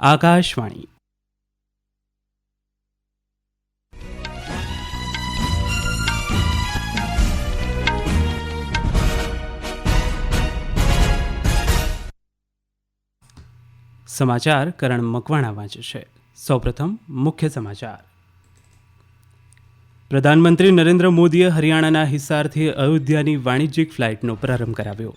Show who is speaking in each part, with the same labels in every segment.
Speaker 1: આકાશવાણી. સમાચાર કરણ મકવાણા વાંચે છે. સૌપ્રથમ મુખ્ય સમાચાર. પ્રધાનમંત્રી નરેન્દ્ર મોદીએ હરિયાણાના હિસારથી અયોધ્યાની વાણિજ્યિક ફ્લાઇટનો પ્રારંભ કરાવ્યો.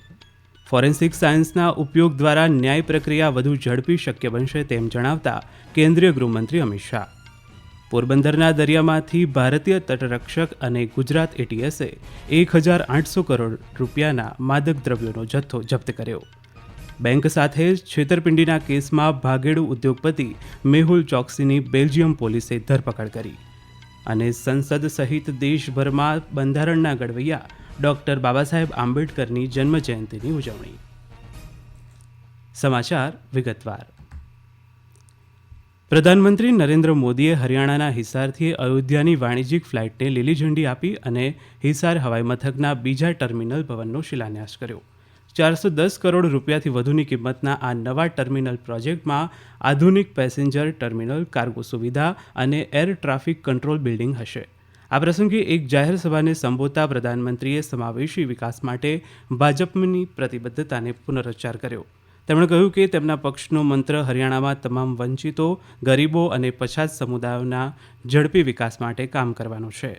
Speaker 1: ફોરેન્સિક સાયન્સના ઉપયોગ દ્વારા ન્યાય પ્રક્રિયા વધુ ઝડપી શક્ય બનશે તેમ જણાવતા કેન્દ્રીય ગૃહમંત્રી અમિત શાહ. પોરબંદરના દરિયામાંથી ભારતીય તટરક્ષક અને ગુજરાત એટીએસે એક હજાર આઠસો કરોડ રૂપિયાના માદક દ્રવ્યોનો જથ્થો જપ્ત કર્યો. બેંક સાથે છેતરપિંડીના કેસમાં ભાગેડુ ઉદ્યોગપતિ મેહુલ ચોકસીની બેલ્જિયમ પોલીસે ધરપકડ કરી. અને સંસદ સહિત દેશભરમાં બંધારણના ઘડવૈયા ડોક્ટર બાબા સાહેબ આંબેડકરની જન્મજયંતિની ઉજવણી. સમાચાર વિગતવાર. પ્રધાનમંત્રી નરેન્દ્ર મોદીએ હરિયાણાના હિસારથી અયોધ્યાની વાણિજ્યિક ફ્લાઇટને લીલી ઝંડી આપી અને હિસાર હવાઈ મથકના બીજા ટર્મિનલ ભવનનો શિલાન્યાસ કર્યો. ચારસો દસ કરોડ રૂપિયાથી વધુની કિંમતના આ નવા ટર્મિનલ પ્રોજેક્ટમાં આધુનિક પેસેન્જર ટર્મિનલ, કાર્ગો સુવિધા અને એર ટ્રાફિક કંટ્રોલ બિલ્ડિંગ હશે. આ પ્રસંગે એક જાહેર સભાને સંબોધતા પ્રધાનમંત્રીએ સમાવેશી વિકાસ માટે ભાજપની પ્રતિબદ્ધતાને પુનરોચ્ચાર કર્યો તેમણે કહ્યું કે તેમના પક્ષનો મંત્ર હરિયાણામાં તમામ વંચિતો ગરીબો અને પછાત સમુદાયોના ઝડપી વિકાસ માટે કામ કરવાનો છે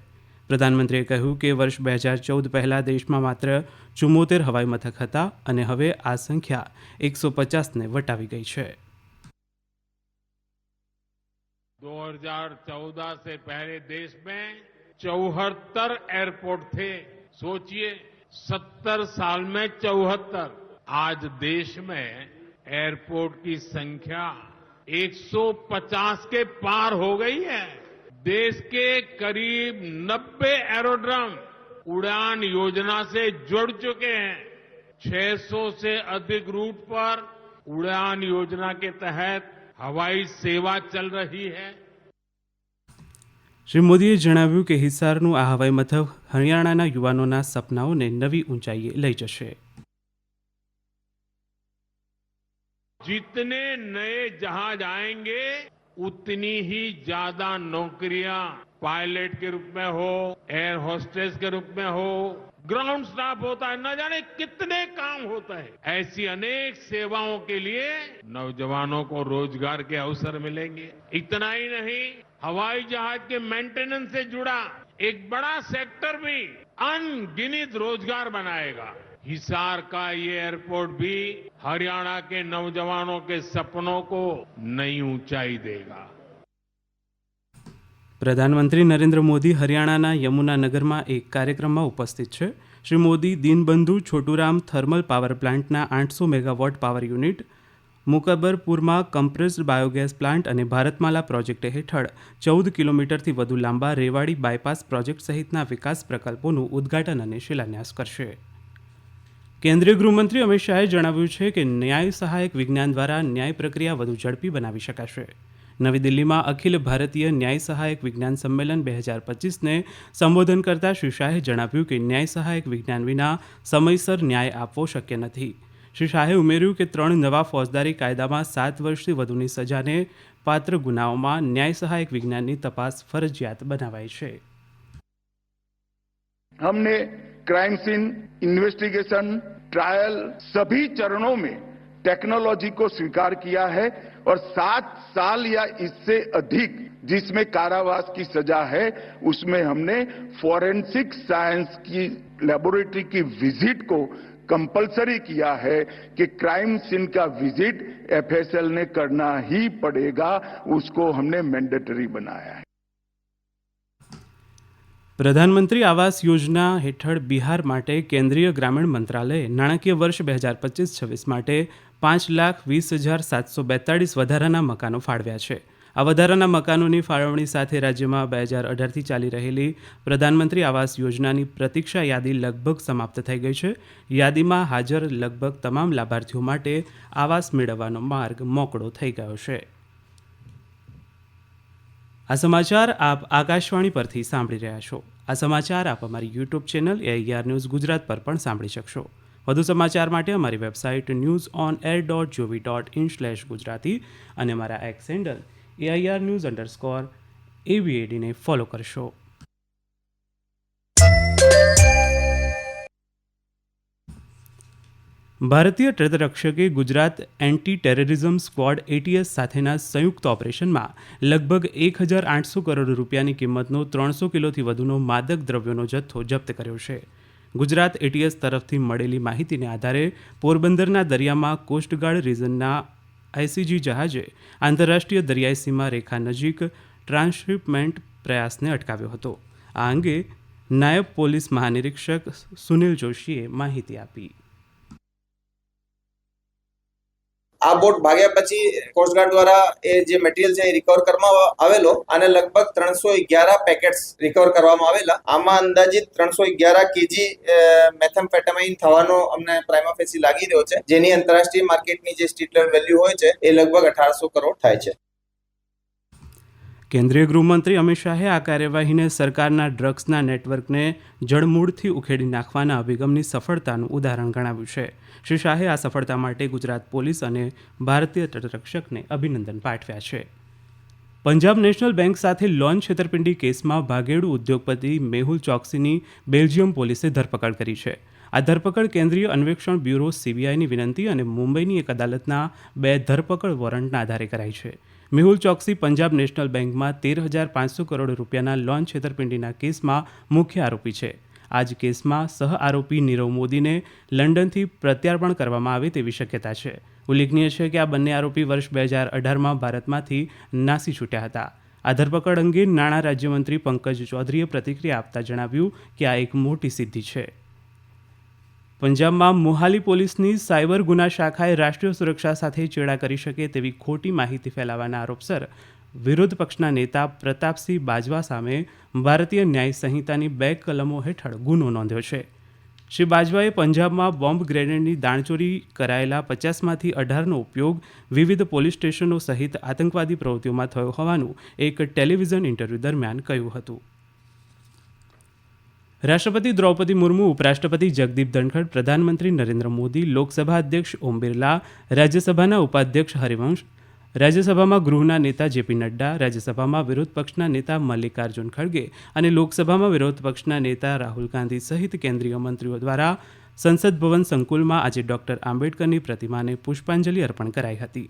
Speaker 1: પ્રધાનમંત્રીએ કહ્યું કે વર્ષ બે હજાર ચૌદ પહેલાં દેશમાં માત્ર ચુમ્મોતેર હવાઈ મથક હતા અને હવે આ સંખ્યા એકસો પચાસને વટાવી ગઈ છે
Speaker 2: 2014 से पहले देश में चौहत्तर एयरपोर्ट थे। सोचिए 70 साल में चौहत्तर। आज देश में एयरपोर्ट की संख्या 150 के पार हो गई है। देश के करीब 90 एरोड्रम उड़ान योजना से जुड़ चुके हैं। 600 से अधिक रूट पर उड़ान योजना के तहत हवाई सेवा चल रही है।
Speaker 1: શ્રી મોદીએ જણાવ્યું કે હિસારનું આ હવાઈ મથક હરિયાણાના યુવાનોના સપનાઓને નવી ઊંચાઈએ લઈ જશે
Speaker 2: जितने नए जहाज आएंगे उतनी ही ज्यादा नौकरियां पायलट के रूप में हो एयर होस्टेस के रूप में हो ग्राउंड स्टाफ होता है न जाने कितने काम होते हैं ऐसी अनेक सेवाओं के लिए नौजवानों को रोजगार के अवसर मिलेंगे इतना ही नहीं हवाई जहाज के मेंटेनेंस से जुड़ा एक बड़ा सेक्टर भी अनगिनित रोजगार बनाएगा हिसार का ये एयरपोर्ट भी हरियाणा के नौजवानों के सपनों को नई ऊंचाई देगा
Speaker 1: પ્રધાનમંત્રી નરેન્દ્ર મોદી હરિયાણાના યમુનાનગરમાં એક કાર્યક્રમમાં ઉપસ્થિત છે શ્રી મોદી દીનબંધુ છોટુરામ થર્મલ પાવર પ્લાન્ટના આઠસો મેગાવોટ પાવર યુનિટ મુકબરપુરમાં કમ્પ્રેસ્ડ બાયોગેસ પ્લાન્ટ અને ભારતમાલા પ્રોજેક્ટ હેઠળ ચૌદ કિલોમીટરથી વધુ લાંબા રેવાડી બાયપાસ પ્રોજેક્ટ સહિતના વિકાસ પ્રકલ્પોનું ઉદ્ઘાટન અને શિલાન્યાસ કરશે. કેન્દ્રીય ગૃહમંત્રી અમિત શાહે જણાવ્યું છે કે ન્યાય સહાયક વિજ્ઞાન દ્વારા ન્યાય પ્રક્રિયા વધુ ઝડપી બનાવી શકાશે. નવી દિલ્હીમાં અખિલ ભારતીય ન્યાય સહાયક વિજ્ઞાન સંમેલન બે હજાર પચીસને સંબોધન કરતાં શ્રી શાહે જણાવ્યું કે ન્યાય સહાયક વિજ્ઞાન વિના સમયસર ન્યાય આપવો શક્ય નથી. શ્રી શાહે ઉમેર્યું કે ત્રણ નવા ફોજદારી કાયદામાં સાત વર્ષથી વધુની સજાને પાત્ર ગુનાઓમાં ન્યાય સહાયક વિજ્ઞાનની તપાસ ફરજિયાત બનાવાઈ છે
Speaker 3: हमने क्राइम सीन इन्वेस्टिगेशन ट्रायल सभी चरणों में टेक्नोलॉजी को स्वीकार किया है और सात साल या इससे अधिक जिसमें कारावास की सजा है उसमें हमने फॉरेंसिक साइंस की लेबोरेटरी की विजिट को कंपलसरी किया है कि क्राइम सीन का विजिट एफएसएल ने करना ही पड़ेगा उसको हमने मैंडेटरी बनाया है
Speaker 1: પ્રધાનમંત્રી આવાસ યોજના હેઠળ બિહાર માટે કેન્દ્રીય ગ્રામીણ મંત્રાલયે નાણાકીય વર્ષ બે હજાર પચીસ છવ્વીસ માટે પાંચ લાખ વીસ હજાર સાતસો બેતાળીસ વધારાના મકાનો ફાળવ્યા છે આ વધારાના મકાનોની ફાળવણી સાથે રાજ્યમાં બે હજાર અઢારથી ચાલી રહેલી પ્રધાનમંત્રી આવાસ યોજનાની પ્રતીક્ષા યાદી લગભગ સમાપ્ત થઈ ગઈ છે. યાદીમાં હાજર લગભગ તમામ લાભાર્થીઓ માટે આવાસ મેળવવાનો માર્ગ મોકળો થઈ ગયો છે. આ સમાચાર આપ આકાશવાણી પરથી સાંભળી રહ્યા છો. આ સમાચાર આપ અમારી YouTube channel AIR news Gujarat પર પણ સાંભળી શકશો. વધુ સમાચાર માટે અમારી website news on air dot GOV dot in slash Gujarati અને અમારા X handle AIR news underscore એવીએડીને follow કરશો. ભારતીય તટરક્ષકે Gujarat anti terrorism squad ATS સાથેના સંયુક્ત ઓપરેશનમાં લગભગ એક હજાર આઠસો કરોડ રૂપિયાની કિંમતનો ત્રણસો કિલોથી વધુનો માદક દ્રવ્યોનો જથ્થો જપ્ત કર્યો છે. ગુજરાત એટીએસ તરફથી મળેલી માહિતીને આધારે પોરબંદરના દરિયામાં કોસ્ટગાર્ડ રીઝનના આઈસીજી જહાજે આંતરરાષ્ટ્રીય દરિયાઈ સીમા રેખા નજીક ટ્રાન્સશિપમેન્ટ પ્રયાસને અટકાવ્યો હતો. આ અંગે નાયબ પોલીસ મહાનિરીક્ષક સુનિલ જોશીએ માહિતી આપી.
Speaker 4: આ બોટ ભાગ્યા પછી કોસ્ટગાર્ડ દ્વારા એ જે મટીરિયલ છે એ રિકવર કરવામાં આવેલો અને લગભગ ત્રણસો અગિયાર પેકેટ્સ રિકવર કરવામાં આવેલા. આમાં અંદાજિત ત્રણસો અગિયાર કેજી મેથેમ્ફેટામાઇન થવાનો અમને પ્રાઇમાફેસી લાગી રહ્યો છે. જેની આંતરરાષ્ટ્રીય માર્કેટની જે સ્ટ્રીટ વેલ્યુ હોય છે, એ લગભગ અઢારસો કરોડ થાય છે.
Speaker 1: કેન્દ્રીય ગૃહમંત્રી અમિત શાહે આ કાર્યવાહીને સરકારના ડ્રગ્સના નેટવર્કને જડમૂળથી ઉખેડી નાખવાના અભિગમની સફળતાનું ઉદાહરણ ગણાવ્યું છે. શ્રી શાહે આ સફળતા માટે ગુજરાત પોલીસ અને ભારતીય તટરક્ષકને અભિનંદન પાઠવ્યા છે. પંજાબ નેશનલ બેંક સાથે લોન છેતરપિંડી કેસમાં ભાગેડુ ઉદ્યોગપતિ મેહુલ ચોકસીની બેલ્જિયમ પોલીસે ધરપકડ કરી છે. આ ધરપકડ કેન્દ્રીય અન્વેષણ બ્યુરો સીબીઆઈની વિનંતી અને મુંબઈની એક અદાલતના બે ધરપકડ વોરંટના આધારે કરાઈ છે. મેહુલ ચોકસી પંજાબ નેશનલ બેંકમાં તેર હજાર પાંચસો કરોડ રૂપિયાના લોન છેતરપિંડીના કેસમાં મુખ્ય આરોપી છે. આ જ કેસમાં સહ આરોપી નીરવ મોદીને લંડનથી પ્રત્યાર્પણ કરવામાં આવે તેવી શક્યતા છે. ઉલ્લેખનીય છે કે આ બંને આરોપી વર્ષ બે હજાર અઢારમાં ભારતમાંથી નાસી છૂટ્યા હતા. આ ધરપકડ અંગે નાણાં રાજ્યમંત્રી પંકજ ચૌધરીએ પ્રતિક્રિયા આપતા જણાવ્યું કે આ એક મોટી સિદ્ધિ છે. પંજાબમાં મોહાલી પોલીસની સાયબર ગુના શાખાએ રાષ્ટ્રીય સુરક્ષા સાથે ચેડા કરી શકે તેવી ખોટી માહિતી ફેલાવવાના આરોપસર વિરોધ પક્ષના નેતા પ્રતાપસિંહ બાજવા સામે ભારતીય ન્યાય સંહિતાની બે કલમો હેઠળ ગુનો નોંધ્યો છે. શ્રી બાજવાએ પંજાબમાં બોમ્બ ગ્રેનેડની દાણચોરી કરાયેલા પચાસમાંથી અઢારનો ઉપયોગ વિવિધ પોલીસ સ્ટેશનો સહિત આતંકવાદી પ્રવૃત્તિઓમાં થયો હોવાનું એક ટેલિવિઝન ઇન્ટરવ્યૂ દરમિયાન કહ્યું હતું. રાષ્ટ્રપતિ દ્રૌપદી મુર્મુ, ઉપરાષ્ટ્રપતિ જગદીપ ધનખડ, પ્રધાનમંત્રી નરેન્દ્ર મોદી, લોકસભા અધ્યક્ષ ઓમ બિરલા, રાજ્યસભાના ઉપાધ્યક્ષ હરિવંશ, રાજ્યસભામાં ગૃહના નેતા જેપી નડ્ડા, રાજ્યસભામાં વિરોધ પક્ષના નેતા મલ્લિકાર્જુન ખડગે અને લોકસભામાં વિરોધ પક્ષના નેતા રાહુલ ગાંધી સહિત કેન્દ્રીય મંત્રીઓ દ્વારા સંસદ ભવન સંકુલમાં આજે ડોક્ટર આંબેડકરની પ્રતિમાને પુષ્પાંજલિ અર્પણ કરાઈ હતી.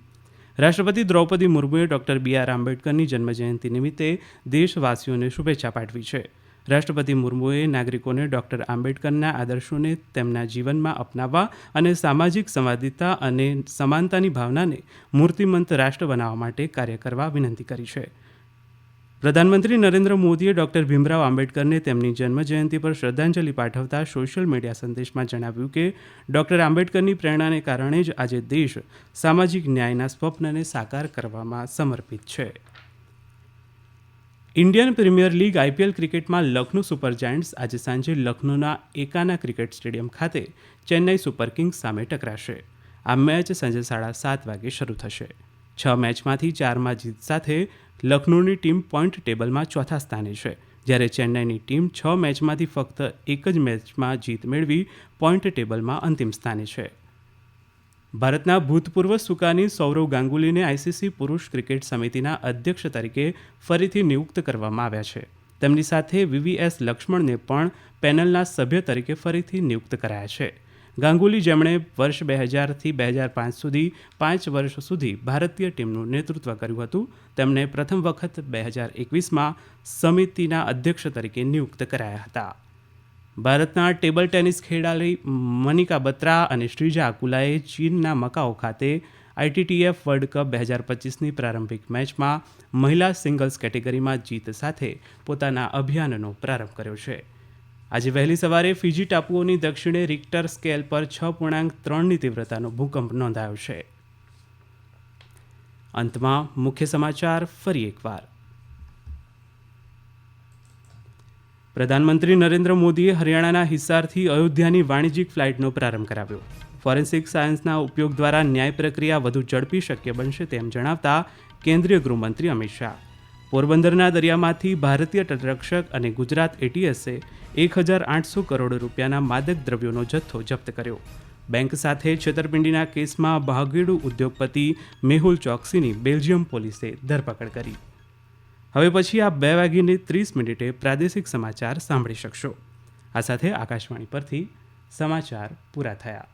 Speaker 1: રાષ્ટ્રપતિ દ્રૌપદી મુર્મુએ ડોક્ટર બી આર આંબેડકરની જન્મજયંતિ નિમિત્તે દેશવાસીઓને શુભેચ્છા પાઠવી છે. રાષ્ટ્રપતિ મુર્મુએ નાગરિકોને ડૉક્ટર આંબેડકરના આદર્શોને તેમના જીવનમાં અપનાવવા અને સામાજિક સંવાદિતા અને સમાનતાની ભાવનાને મૂર્તિમંત રાષ્ટ્ર બનાવવા માટે કાર્ય કરવા વિનંતી કરી છે. પ્રધાનમંત્રી નરેન્દ્ર મોદીએ ડોક્ટર ભીમરાવ આંબેડકરને તેમની જન્મજયંતિ પર શ્રદ્ધાંજલિ પાઠવતા સોશિયલ મીડિયા સંદેશમાં જણાવ્યું કે, ડોક્ટર આંબેડકરની પ્રેરણાને કારણે જ આજે દેશ સામાજિક ન્યાયના સ્વપ્નને સાકાર કરવામાં સમર્પિત છે. ઇન્ડિયન પ્રીમિયર લીગ આઈપીએલ ક્રિકેટમાં લખનૌ સુપર જાયન્ટ્સ આજે સાંજે લખનૌના એકાના ક્રિકેટ સ્ટેડિયમ ખાતે ચેન્નાઈ સુપર કિંગ્સ સામે ટકરાશે. આ મેચ સાંજે સાડા સાત વાગે શરૂ થશે. છ મેચમાંથી ચારમાં જીત સાથે લખનૌની ટીમ પોઈન્ટ ટેબલમાં ચોથા સ્થાને છે, જ્યારે ચેન્નાઈની ટીમ છ મેચમાંથી ફક્ત એક જ મેચમાં જીત મેળવી પોઈન્ટ ટેબલમાં અંતિમ સ્થાને છે. ભારતના ભૂતપૂર્વ સુકાની સૌરવ ગાંગુલીને આઈસીસી પુરુષ ક્રિકેટ સમિતિના અધ્યક્ષ તરીકે ફરીથી નિયુક્ત કરવામાં આવ્યા છે. તેમની સાથે વીવીએસ લક્ષ્મણને પણ પેનલના સભ્ય તરીકે ફરીથી નિયુક્ત કરાયા છે. ગાંગુલી જેમણે વર્ષ બે હજારથી બે હજાર પાંચ સુધી પાંચ વર્ષ સુધી ભારતીય ટીમનું નેતૃત્વ કર્યું હતું, તેમને પ્રથમ વખત બે હજાર એકવીસમાં સમિતિના અધ્યક્ષ તરીકે નિયુક્ત કરાયા હતા. ભારતના ટેબલ ટેનિસ ખેલાડી મનિકા બત્રા અને શ્રીજા અકુલાએ ચીનના મકાઓ ખાતે આઈટીટીએફ વર્લ્ડ કપ બે હજાર પચીસની પ્રારંભિક મેચમાં મહિલા સિંગલ્સ કેટેગરીમાં જીત સાથે પોતાના અભિયાનનો પ્રારંભ કર્યો છે. આજે વહેલી સવારે ફિજી ટાપુઓની દક્ષિણે રિક્ટર સ્કેલ પર છ પૂર્ણાંક ત્રણની તીવ્રતાનો ભૂકંપ નોંધાયો છે. અંતમાં મુખ્ય સમાચાર ફરી એકવાર. પ્રધાનમંત્રી નરેન્દ્ર મોદીએ હરિયાણાના હિસારથી અયોધ્યાની વાણિજ્યિક ફ્લાઇટનો પ્રારંભ કરાવ્યો. ફોરેન્સિક સાયન્સના ઉપયોગ દ્વારા ન્યાય પ્રક્રિયા વધુ ઝડપી શક્ય બનશે તેમ જણાવતા કેન્દ્રીય ગૃહમંત્રી અમિત શાહ. પોરબંદરના દરિયામાંથી ભારતીય તટરક્ષક અને ગુજરાત એટીએસે એક હજાર આઠસો કરોડ રૂપિયાના માદક દ્રવ્યોનો જથ્થો જપ્ત કર્યો. બેંક સાથે છેતરપિંડીના કેસમાં ભાગેડુ ઉદ્યોગપતિ મેહુલ ચોકસીની બેલ્જિયમ પોલીસે ધરપકડ કરી. હવે પછી આપ બે વાગીને ત્રીસ મિનિટે પ્રાદેશિક સમાચાર સાંભળી શકશો. આ સાથે આકાશવાણી પરથી સમાચાર પૂરા થયા.